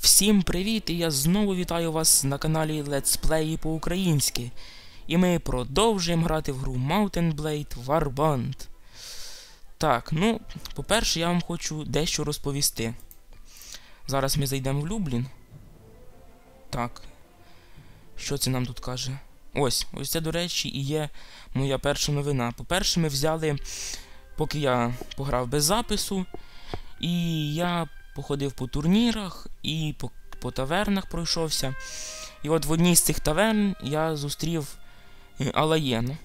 Всім привіт! І я знову вітаю вас на каналі Let's Play по-українськи. І ми продовжуємо грати в гру Mountain Blade Warband. Так, ну, по-перше, я вам хочу дещо розповісти. Зараз ми зайдемо в Люблін. Так. Що це нам тут каже? Ось, ось це, до речі, і є моя перша новина. По-перше, ми взяли, поки я пограв без запису, і я походив по турнірах і по, по тавернах пройшовся. І от в одній з цих таверн я зустрів е, Алаєну.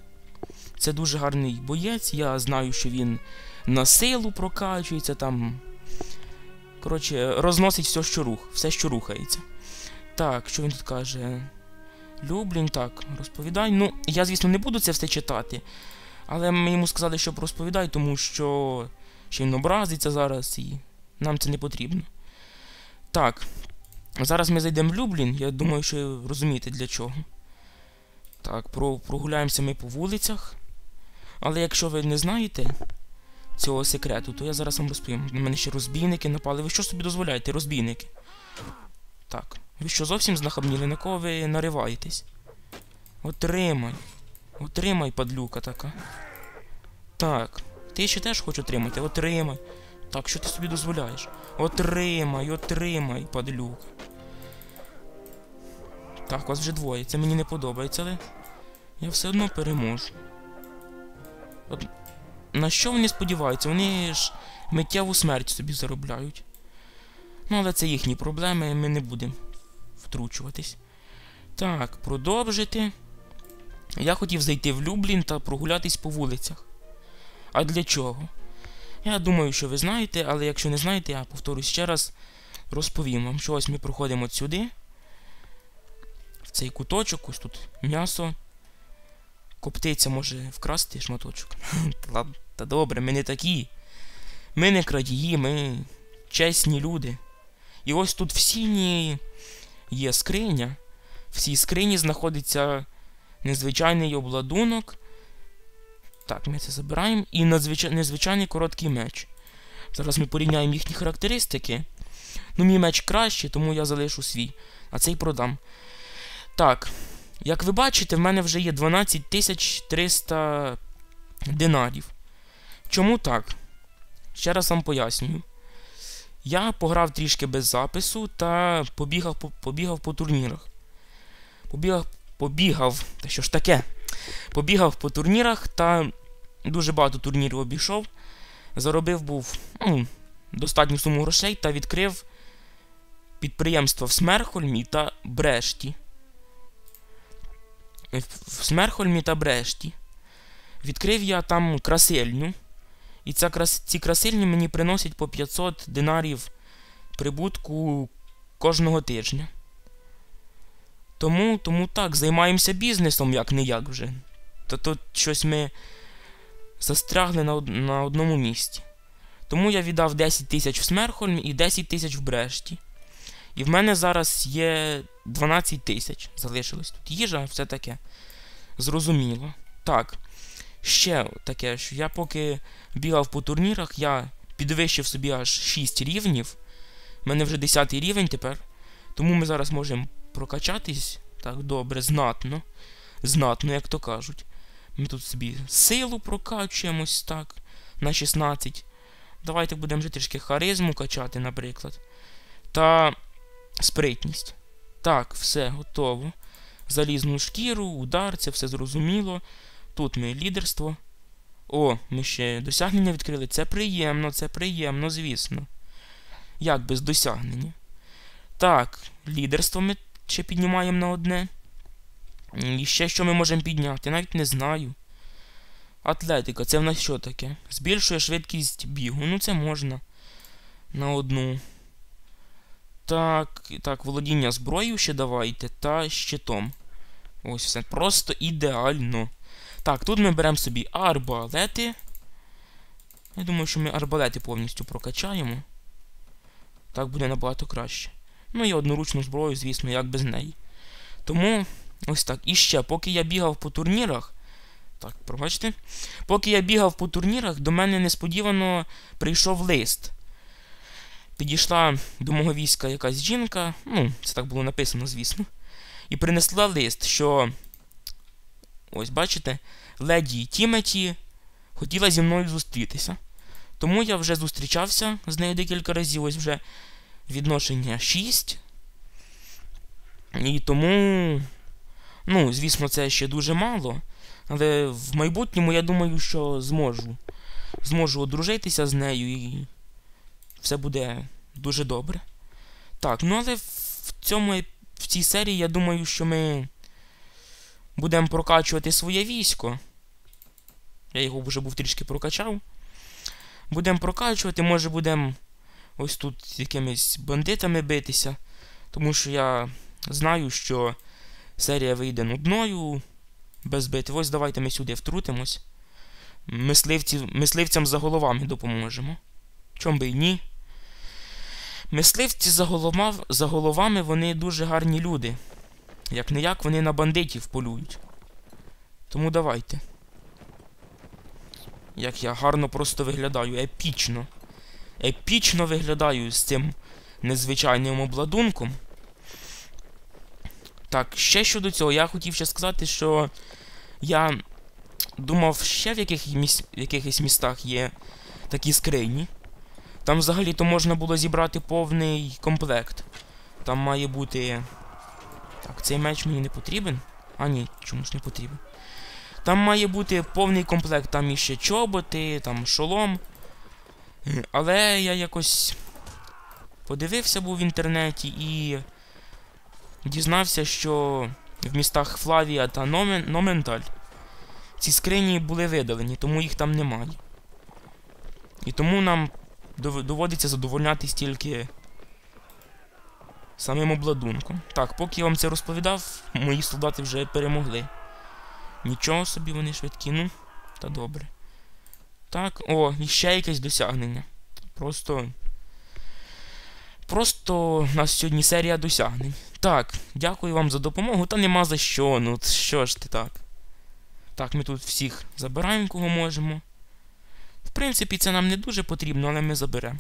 Це дуже гарний боєць. Я знаю, що він на силу прокачується там. Коротше, розносить все, що рух, все, що рухається. Так, що він тут каже? Люблін, так, розповідай. Ну, я, звісно, не буду це все читати. Але ми йому сказали, щоб розповідай, тому що ще він образиться зараз і нам це не потрібно. Так. Зараз ми зайдемо в Люблін. Я думаю, що розумієте для чого. Так, про, прогуляємося ми по вулицях. Але якщо ви не знаєте цього секрету, то я зараз вам розповім. На мене ще розбійники напали. Ви що собі дозволяєте, розбійники? Так. Ви що зовсім знахабніли, на кого ви нариваєтесь? Отримай. Отримай, падлюка така. Так. Ти ще теж хочеш отримати? Отримай. Так, що ти собі дозволяєш? Отримай, отримай, падлюка. Так, вас вже двоє. Це мені не подобається, але я все одно переможу. От на що вони сподіваються? Вони ж миттєву смерть собі заробляють. Ну, але це їхні проблеми, ми не будемо втручуватись. Так, продовжити. Я хотів зайти в Люблін та прогулятись по вулицях. А для чого? Я думаю, що ви знаєте, але якщо не знаєте, я повторюсь ще раз розповім вам, що ось ми проходимо сюди. В цей куточок, ось тут м'ясо. Коптиця може вкрасти шматочок. Та добре, ми не такі. Ми не крадії, ми чесні люди. І ось тут в сіні є скриня. В цій скрині знаходиться незвичайний обладунок. Так, ми це забираємо. І надзвичай... незвичайний короткий меч. Зараз ми порівняємо їхні характеристики. Ну, мій меч краще, тому я залишу свій. А цей продам. Так. Як ви бачите, в мене вже є 12 300 динарів. Чому так? Ще раз вам пояснюю. Я пограв трішки без запису та побігав по, побігав по турнірах. Побігав, побігав, та що ж таке? Побігав по турнірах та дуже багато турнірів обійшов. Заробив був ну, достатню суму грошей та відкрив підприємства в Смерхольмі та Брешті. В Смерхольмі та Брешті. Відкрив я там красильню. І ця, ці красильні мені приносять по 500 динарів прибутку кожного тижня. Тому тому так, займаємося бізнесом, як не як вже. Та тут щось ми застрягли на, на одному місці. Тому я віддав 10 тисяч в Смерхольмі і 10 тисяч в Брешті. І в мене зараз є 12 тисяч. Залишилось тут. Їжа, все таке. Зрозуміло. Так. Ще таке, що я поки бігав по турнірах, я підвищив собі аж 6 рівнів. У мене вже 10 рівень тепер. Тому ми зараз можемо прокачатись так добре, знатно. Знатно, як то кажуть. Ми тут собі силу прокачуємось так. На 16. Давайте будемо вже трішки харизму качати, наприклад. Та спритність. Так, все, готово. Залізну шкіру, удар, це все зрозуміло. Тут ми лідерство. О, ми ще досягнення відкрили. Це приємно, це приємно, звісно. Як без досягнення? Так, лідерство ми ще піднімаємо на одне. І ще що ми можемо підняти? Навіть не знаю. Атлетика, це в нас що таке? Збільшує швидкість бігу. Ну це можна. На одну. Так, так, володіння зброєю ще давайте. Та щитом. Ось все. Просто ідеально. Так, тут ми беремо собі арбалети. Я думаю, що ми арбалети повністю прокачаємо. Так буде набагато краще. Ну і одноручну зброю, звісно, як без неї. Тому, ось так. І ще, поки я бігав по турнірах. Так, пробачте. Поки я бігав по турнірах, до мене несподівано прийшов лист. підійшла до мого війська якась жінка, ну, це так було написано, звісно, і принесла лист, що. Ось, бачите, леді Тіметі хотіла зі мною зустрітися. Тому я вже зустрічався з нею декілька разів, ось вже відношення 6. І тому, ну, звісно, це ще дуже мало. Але в майбутньому я думаю, що зможу. Зможу одружитися з нею і все буде дуже добре. Так, ну але в цьому в цій серії я думаю, що ми будемо прокачувати своє військо. Я його вже був трішки прокачав. Будемо прокачувати, може будемо ось тут якимись бандитами битися. Тому що я знаю, що серія вийде нудною без битв. Ось давайте ми сюди втрутимось. Мисливці, Мисливцям за головами допоможемо. Чом би і ні. Мисливці за, голова, за головами вони дуже гарні люди. Як не як вони на бандитів полюють. Тому давайте. Як я гарно просто виглядаю, епічно. Епічно виглядаю з цим незвичайним обладунком. Так, ще щодо цього, я хотів ще сказати, що я думав, ще в, яких міс... в якихось містах є такі скрині. Там взагалі-то можна було зібрати повний комплект. Там має бути. Так, цей меч мені не потрібен. А, ні, чомусь не потрібен. Там має бути повний комплект, там іще чоботи, там шолом. Але я якось подивився був в інтернеті і дізнався, що в містах Флавія та Номен... Номенталь ці скрині були видалені, тому їх там немає. І тому нам доводиться задовольнятись тільки самим обладунком. Так, поки я вам це розповідав, мої солдати вже перемогли. Нічого собі вони швидкі, ну, та добре. Так, о, і ще якесь досягнення. Просто. Просто у нас сьогодні серія досягнень. Так, дякую вам за допомогу, та нема за що. Ну, що ж ти так? Так, ми тут всіх забираємо, кого можемо. В принципі, це нам не дуже потрібно, але ми заберемо.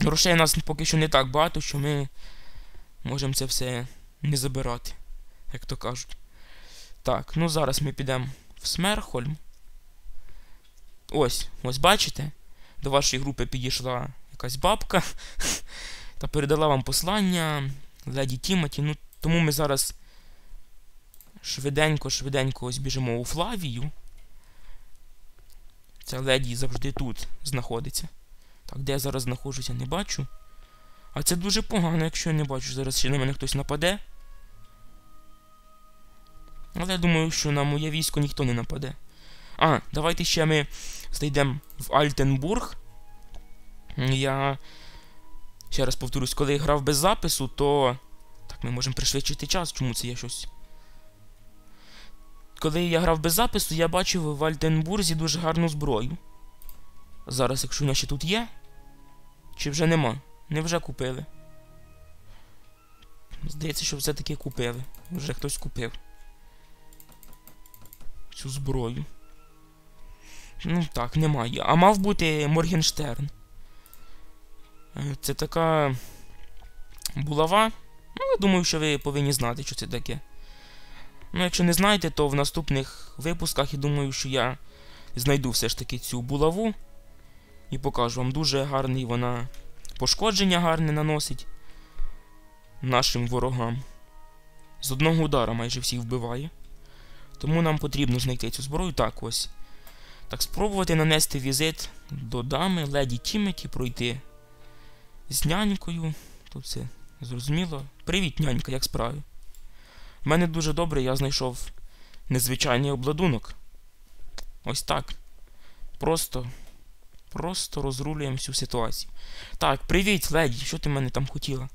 Грошей у нас поки що не так багато, що ми можемо це все не забирати, як то кажуть. Так, ну зараз ми підемо в Смерхольм. Ось, ось бачите? До вашої групи підійшла якась бабка та передала вам послання леді Тімоті. Ну, тому ми зараз швиденько-швиденько ось біжимо у Флавію. Ця леді завжди тут знаходиться. Так, де я зараз знаходжуся, не бачу. А це дуже погано, якщо я не бачу. Зараз ще на мене хтось нападе. Але я думаю, що на моє військо ніхто не нападе. А, давайте ще ми зайдемо в Альтенбург. Я. Ще раз повторюсь, коли я грав без запису, то. Так, ми можемо пришвидшити час, чому це є щось. Коли я грав без запису, я бачив в Альтенбурзі дуже гарну зброю. Зараз, якщо вона ще тут є. Чи вже нема? Не вже купили. Здається, що все-таки купили. Вже хтось купив. Цю зброю. Ну так, немає. А мав бути Моргенштерн. Е, це така булава. Ну, я думаю, що ви повинні знати, що це таке. Ну, якщо не знаєте, то в наступних випусках я думаю, що я знайду все ж таки цю булаву. І покажу вам дуже гарний вона пошкодження гарне наносить нашим ворогам. З одного удара майже всіх вбиває. Тому нам потрібно знайти цю зброю. Так ось. Так, спробувати нанести візит до дами, леді Тіметі, пройти з нянькою. Тут все зрозуміло. Привіт, нянька, як справи? У мене дуже добре, я знайшов незвичайний обладунок. Ось так. Просто. Просто розрулюємо всю ситуацію. Так, привіт, леді, що ти мене там хотіла?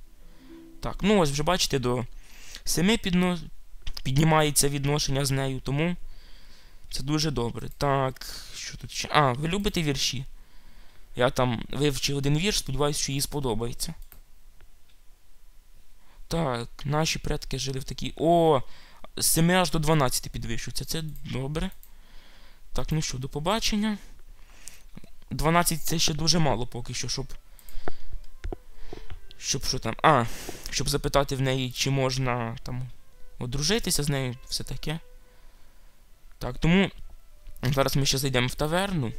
Так, ну ось вже бачите, до 7 підно... піднімається відношення з нею, тому це дуже добре. Так, що тут ще? А, ви любите вірші? Я там вивчив один вірш, сподіваюся, що їй сподобається. Так, наші предки жили в такій. О! З 7 аж до 12 підвищується. Це добре. Так, ну що, до побачення. 12 це ще дуже мало поки що, щоб Щоб що там. А, щоб запитати в неї, чи можна там одружитися з нею, все таке. Так, тому зараз ми ще зайдемо в таверну.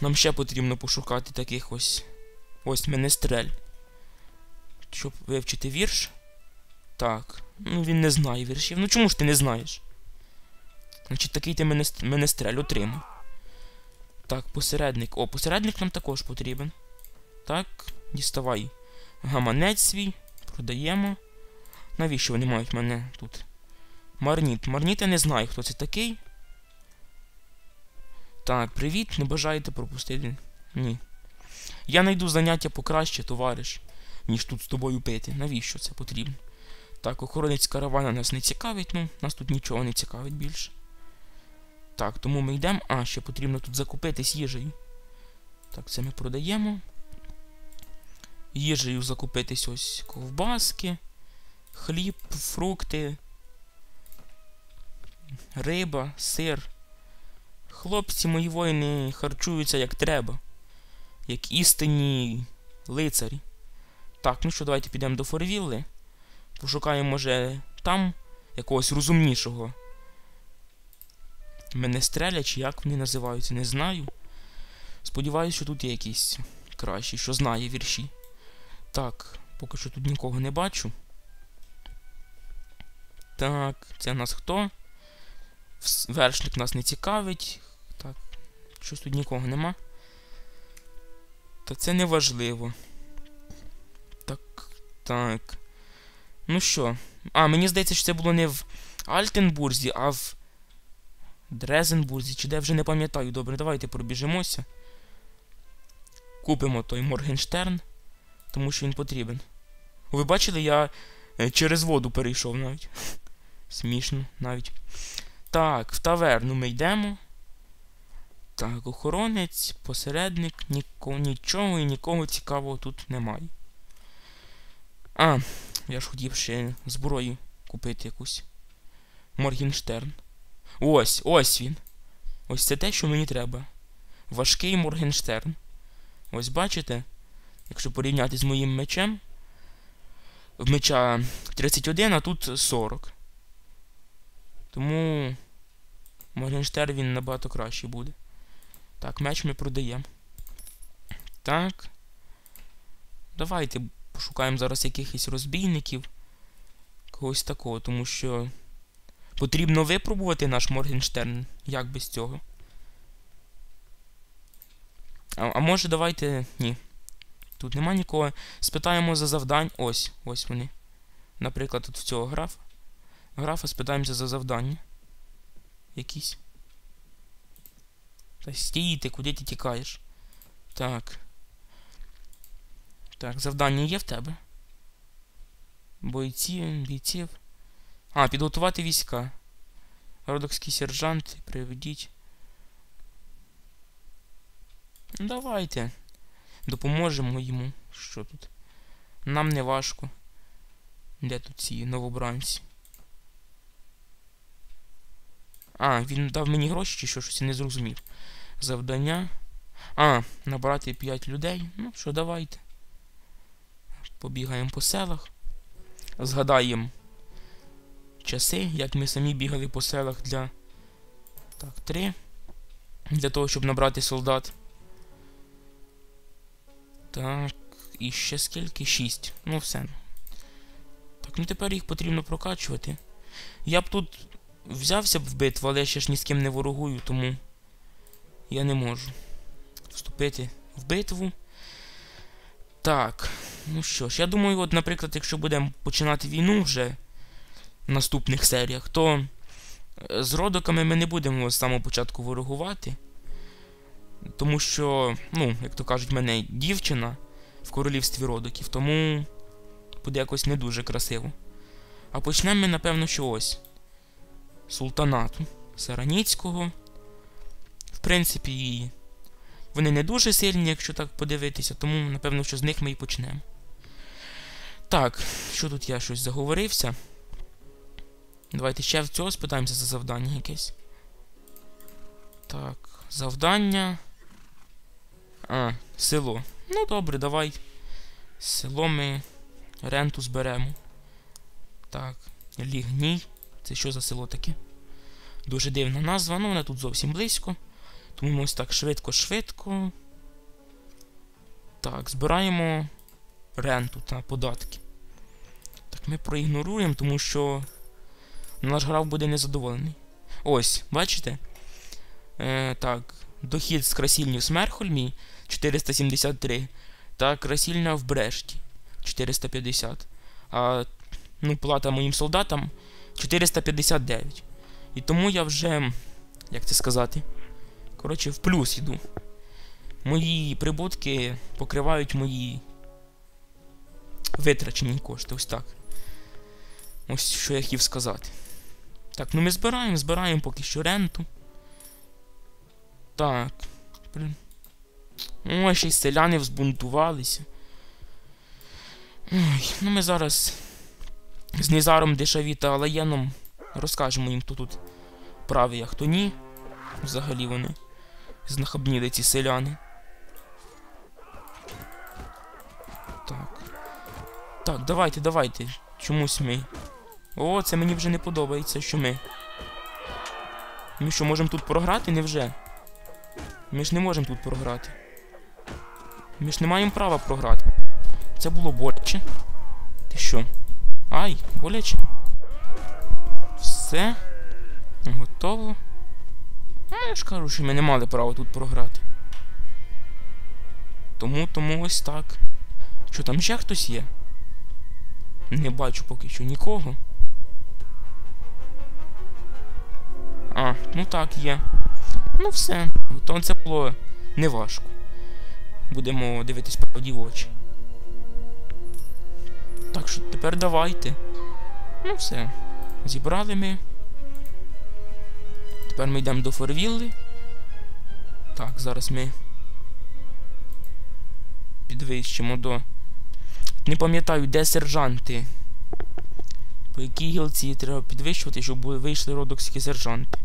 Нам ще потрібно пошукати таких ось. Ось менестрель. Щоб вивчити вірш. Так. Ну він не знає віршів. Ну чому ж ти не знаєш? Значить, такий ти менест... менестрель отримав. Так, посередник. О, посередник нам також потрібен. Так, діставай гаманець свій. Продаємо. Навіщо вони мають мене тут? Марніт. Марніт я не знаю, хто це такий. Так, привіт, не бажаєте пропустити? Ні. Я знайду заняття покраще, товариш, ніж тут з тобою пити. Навіщо це потрібно? Так, охоронець каравана нас не цікавить, ну, нас тут нічого не цікавить більше. Так, тому ми йдемо. А, ще потрібно тут закупитись їжею. Так, це ми продаємо. Їжею закупитись ось ковбаски, хліб, фрукти, риба, сир. Хлопці мої воїни харчуються як треба, як істинні лицарі. Так, ну що, давайте підемо до Форвілли. Пошукаємо, може, там якогось розумнішого. Менестреля, чи як вони називаються, не знаю. Сподіваюсь, що тут є якийсь кращий, що знає вірші. Так, поки що тут нікого не бачу. Так, це нас хто? Вершник нас не цікавить. Так, щось тут нікого нема. Та це не важливо. Так, так. Ну що? А, мені здається, що це було не в Альтенбурзі, а в Дрезенбурзі, чи де вже не пам'ятаю. Добре, давайте пробіжимося. Купимо той Моргенштерн, тому що він потрібен. Ви бачили, я е, через воду перейшов навіть. Смішно навіть. Так, в таверну ми йдемо. Так, охоронець, посередник, ніко, нічого і нікого цікавого тут немає. А, я ж хотів ще зброю купити якусь. Моргенштерн. Ось, ось він. Ось це те, що мені треба. Важкий Моргенштерн. Ось бачите? Якщо порівняти з моїм мечем. В меча 31, а тут 40. Тому Моргенштерн він набагато кращий буде. Так, меч ми продаємо. Так. Давайте пошукаємо зараз якихось розбійників. Когось такого, тому що потрібно випробувати наш Моргенштерн. Як без цього? А, а може давайте... Ні. Тут нема нікого. Спитаємо за завдань. Ось, ось вони. Наприклад, тут в цього графа. Графа спитаємося за завдання. Якісь. Та стійте, куди ти тікаєш? Так. Так, завдання є в тебе. Бойці, бійців. А, підготувати війська. Родокський сержант, приведіть. Ну, давайте. Допоможемо йому. Що тут? Нам не важко. Де тут ці новобранці? А, він дав мені гроші чи що щось не зрозумів. Завдання. А, набрати 5 людей. Ну що, давайте. Побігаємо по селах. Згадаємо часи, як ми самі бігали по селах для. Так, 3. Для того, щоб набрати солдат. Так, і ще скільки? 6. Ну все. Так, ну тепер їх потрібно прокачувати. Я б тут взявся б в битву, але я ще ж ні з ким не ворогую, тому я не можу вступити в битву. Так, ну що ж, я думаю, от, наприклад, якщо будемо починати війну вже в наступних серіях, то е, з родоками ми не будемо з самого початку ворогувати. Тому що, ну, як то кажуть, в мене дівчина в королівстві родоків, тому буде якось не дуже красиво. А почнемо ми, напевно, що ось. Султанату Сараніцького. В принципі, вони не дуже сильні, якщо так подивитися, тому, напевно, що з них ми і почнемо. Так, що тут я щось заговорився? Давайте ще в цього спитаємося за завдання якесь. Так, завдання. А, село. Ну добре, давай. Село ми ренту зберемо. Так, лігній. Це що за село таке? Дуже дивна назва, ну вона тут зовсім близько. Тому ми ось так швидко-швидко. Так, збираємо ренту та податки. Так, ми проігноруємо, тому що наш грав буде незадоволений. Ось, бачите? Е, Так, дохід з красільні в Смерхольмі 473. Та красільня в Брешті 450. А ну, плата моїм солдатам 459. І тому я вже, як це сказати, коротше, в плюс йду. Мої прибутки покривають мої витрачені кошти. Ось так. Ось що я хотів сказати. Так, ну ми збираємо, збираємо поки що ренту. Так. Ой, ще й селяни взбунтувалися. Ой, ну ми зараз з Нізаром Дешаві та Алаєном розкажемо їм, хто тут правий, а хто ні. Взагалі вони знахабніли ці селяни. Так. Так, давайте, давайте. Чомусь ми. О, це мені вже не подобається, що ми. Ми що, можемо тут програти? Невже? Ми ж не можемо тут програти. Ми ж не маємо права програти. Це було боляче. Ти що? Ай, боляче. Все. Готово. Ну, я ж кажу, що ми не мали права тут програти. Тому, тому ось так. Що там ще хтось є? Не бачу поки що нікого. А, ну так, є. Ну все, то це було неважко. Будемо дивитись правді в очі. Так що тепер давайте. Ну все. Зібрали ми. Тепер ми йдемо до Форвілли. Так, зараз ми підвищимо до. Не пам'ятаю, де сержанти. По якій гілці треба підвищувати, щоб вийшли родокські сержанти.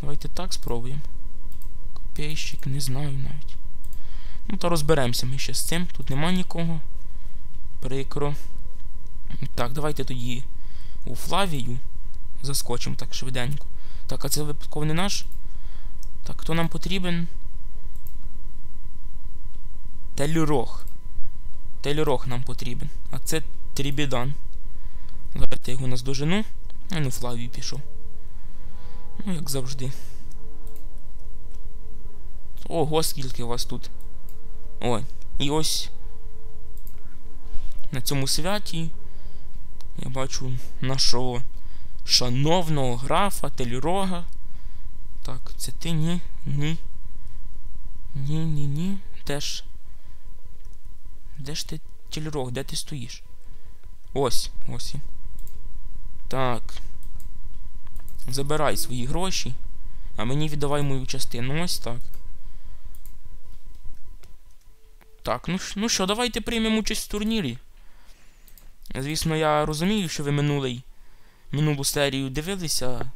Давайте так спробуємо. Копійщик, не знаю навіть. Ну, то розберемося ми ще з цим. Тут нема нікого. Прикро. Так, давайте тоді у Флавію заскочимо так швиденько. Так, а це випадково не наш? Так, хто нам потрібен? Телюрох. Телюрох нам потрібен. А це Трібідан. Зараз я його наздожену. А ну Флавію пішов. Ну, як завжди. Ого, скільки вас тут. Ой, і ось на цьому святі я бачу нашого шановного графа Телірога. Так, це ти ні, ні. Ні, ні. Де ж? Де ж ти Телірог? Де ти стоїш? Ось, ось. Так. Забирай свої гроші, а мені віддавай мою частину. Ось так. Так, ну, ну що, давайте приймемо участь в турнірі. Звісно, я розумію, що ви минулий, минулу серію дивилися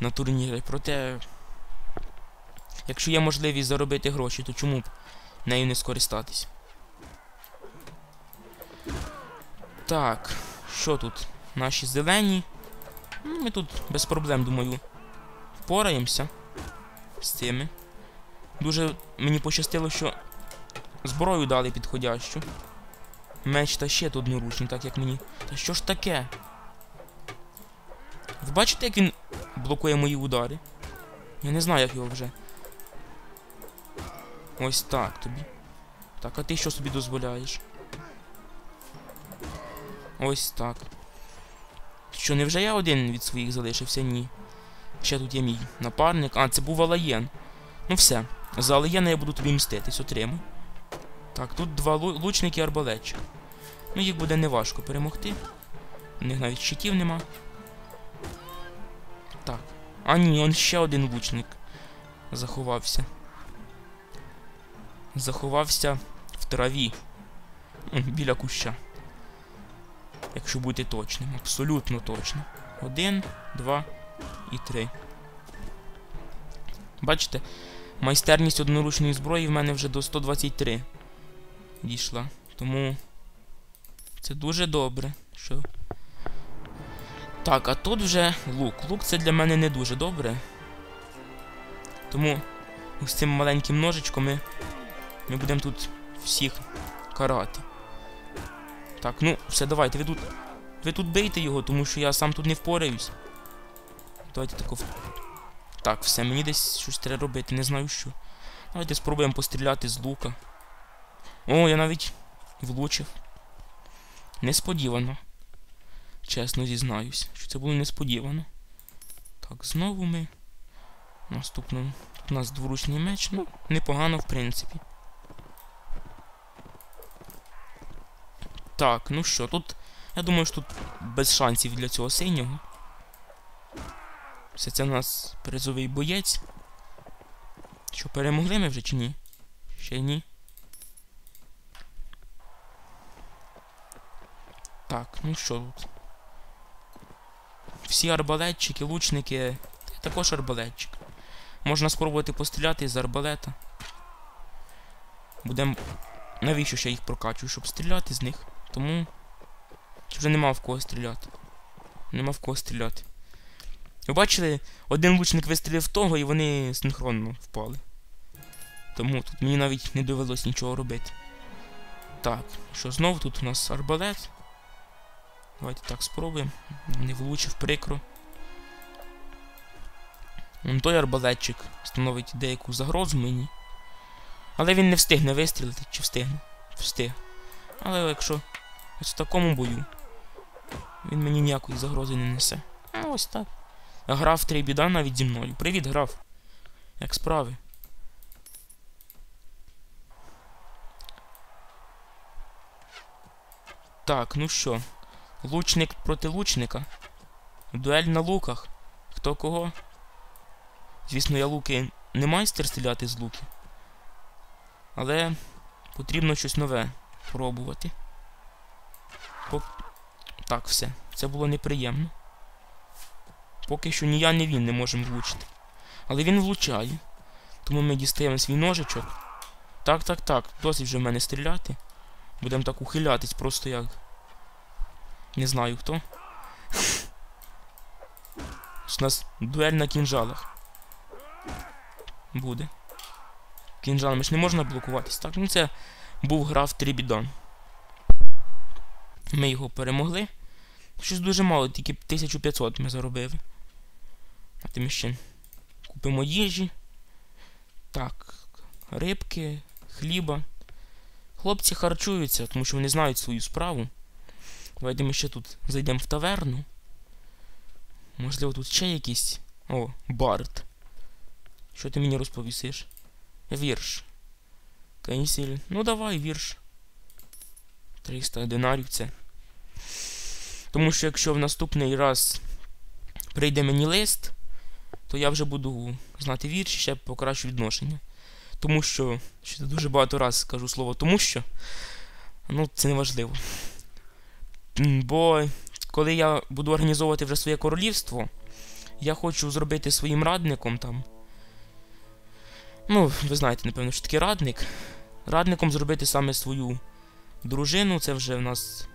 на турніри, проте, якщо є можливість заробити гроші, то чому б нею не скористатись? Так, що тут? Наші зелені. Ну, Ми тут без проблем, думаю, впораємося з цими. Дуже мені пощастило, що зброю дали підходящу. Меч та ще тут одноручний, так як мені. Та що ж таке? Ви бачите, як він блокує мої удари? Я не знаю, як його вже. Ось так тобі. Так, а ти що собі дозволяєш? Ось так. Що, невже я один від своїх залишився? Ні. Ще тут є мій напарник. А, це був Алаєн. Ну все. За Алаєна я буду тобі мститись, отримай. Так, тут два лучники і арбалетчик. Ну, їх буде неважко перемогти. У них навіть щитів нема. Так. А ні, он ще один лучник заховався. Заховався в траві. Біля куща. Якщо бути точним, абсолютно точно. Один, два і три. Бачите? Майстерність одноручної зброї в мене вже до 123 дійшла. Тому Це дуже добре. Що? Так, а тут вже лук. Лук це для мене не дуже добре. Тому з цим маленьким ножичком ми, ми будемо тут всіх карати. Так, ну, все, давайте, ви тут. Ви тут бийте його, тому що я сам тут не впораюсь. Давайте тако. Так, все, мені десь щось треба робити, не знаю що. Давайте спробуємо постріляти з лука. О, я навіть влучив. Несподівано. Чесно зізнаюсь, що це було несподівано. Так, знову ми. Наступно. Тут у нас дворучний меч, ну, непогано, в принципі. Так, ну що, тут. Я думаю, що тут без шансів для цього синього. Все це у нас призовий боєць. Що, перемогли ми вже чи ні? Ще ні. Так, ну що тут? Всі арбалетчики, лучники. Також арбалетчик. Можна спробувати постріляти з арбалета. Будем. Навіщо ще їх прокачую, щоб стріляти з них? Тому. Чи вже нема в кого стріляти. Нема в кого стріляти. Ви бачили, один лучник вистрілив того і вони синхронно впали. Тому тут мені навіть не довелось нічого робити. Так, що знову тут у нас арбалет. Давайте так спробуємо. Не влучив прикро. Той арбалетчик становить деяку загрозу мені. Але він не встигне вистрілити, чи встигне? Встиг. Але якщо ось в такому бою, він мені ніякої загрози не несе. А ось так. Граф три біда навіть зі мною. Привіт, граф. Як справи? Так, ну що? Лучник проти лучника. Дуель на луках. Хто кого? Звісно, я луки не майстер стріляти з луків. Але потрібно щось нове пробувати. Пок... Так, все. Це було неприємно. Поки що ні я, ні він не можемо влучити. Але він влучає. Тому ми дістаємо свій ножичок. Так, так, так. Досить вже в мене стріляти. Будемо так ухилятись просто як. Не знаю хто. У нас дуель на кінжалах. Буде. Кінжалами ж не можна блокуватись. Так, ну це був граф Трібідон. Ми його перемогли. Щось дуже мало, тільки 1500 ми заробили. А тим ще купимо їжі. Так, рибки, хліба. Хлопці харчуються, тому що вони знають свою справу. Давайте ми ще тут зайдемо в таверну. Можливо, тут ще якісь. О, Барт. Що ти мені розповісиш? Вірш. Кенсіль. Ну давай, вірш. 300 динарів це. Тому що якщо в наступний раз прийде мені лист, то я вже буду знати вірш і ще покращу відношення. Тому що, я дуже багато раз скажу слово тому що. Ну, це не важливо. Бо коли я буду організовувати вже своє королівство, я хочу зробити своїм радником там. Ну, ви знаєте, напевно, що таке радник. Радником зробити саме свою дружину, це вже в нас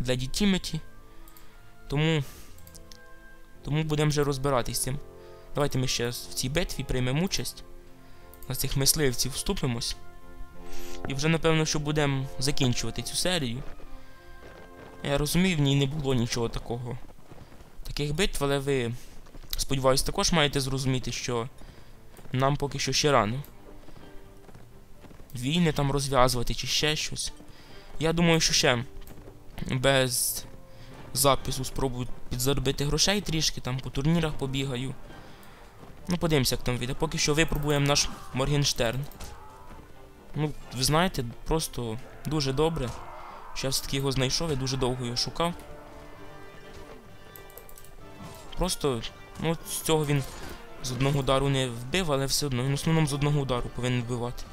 для Тіметі. Тому. Тому будемо вже розбиратись з цим. Давайте ми ще в цій битві приймемо участь. На цих мисливців вступимось. І вже, напевно, що будемо закінчувати цю серію. Я розумію, в ній не було нічого такого. Таких битв, але ви, сподіваюсь, також маєте зрозуміти, що нам поки що ще рано. Війни там розв'язувати чи ще щось. Я думаю, що ще без запису спробую підзаробити грошей трішки, там по турнірах побігаю. Ну, подивимося, як там вийде. Поки що випробуємо наш Моргенштерн. Ну, ви знаєте, просто дуже добре. Що я все-таки його знайшов, я дуже довго його шукав. Просто, ну, з цього він з одного удару не вбив, але все одно, він в основному з одного удару повинен вбивати.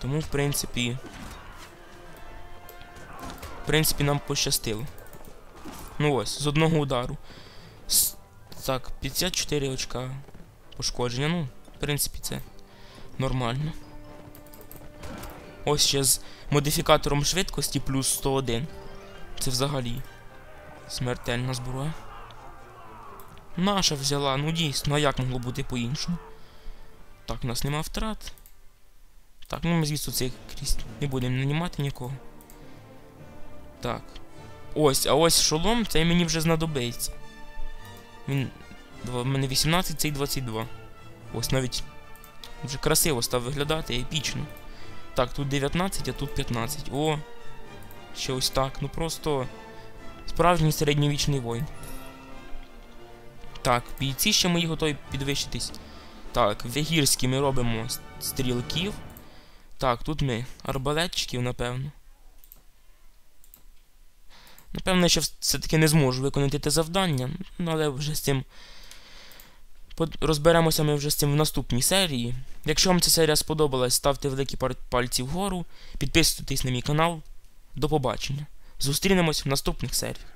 Тому, в принципі. В принципі, нам пощастило. Ну ось, з одного удару. С... Так, 54 очка пошкодження. Ну, в принципі, це нормально. Ось ще з модифікатором швидкості плюс 101. Це взагалі смертельна зброя. Наша взяла, ну дійсно, а як могло бути по-іншому? Так, у нас нема втрат. Так, ну ми, звісно, цих крізь не будемо нанімати нікого. Так. Ось, а ось шолом, цей мені вже знадобиться. Він. В мене 18, цей 22. Ось навіть вже красиво став виглядати, епічно. Так, тут 19, а тут 15. О! Ще ось так. Ну просто. Справжній середньовічний воїн. Так, бійці ще мої готові підвищитись. Так, вегірські ми робимо стрілків. Так, тут ми арбалетчиків, напевно. Напевно, я ще все-таки не зможу виконати те завдання, але вже з цим розберемося ми вже з цим в наступній серії. Якщо вам ця серія сподобалась, ставте великі пальці вгору, підписуйтесь на мій канал. До побачення. Зустрінемось в наступних серіях.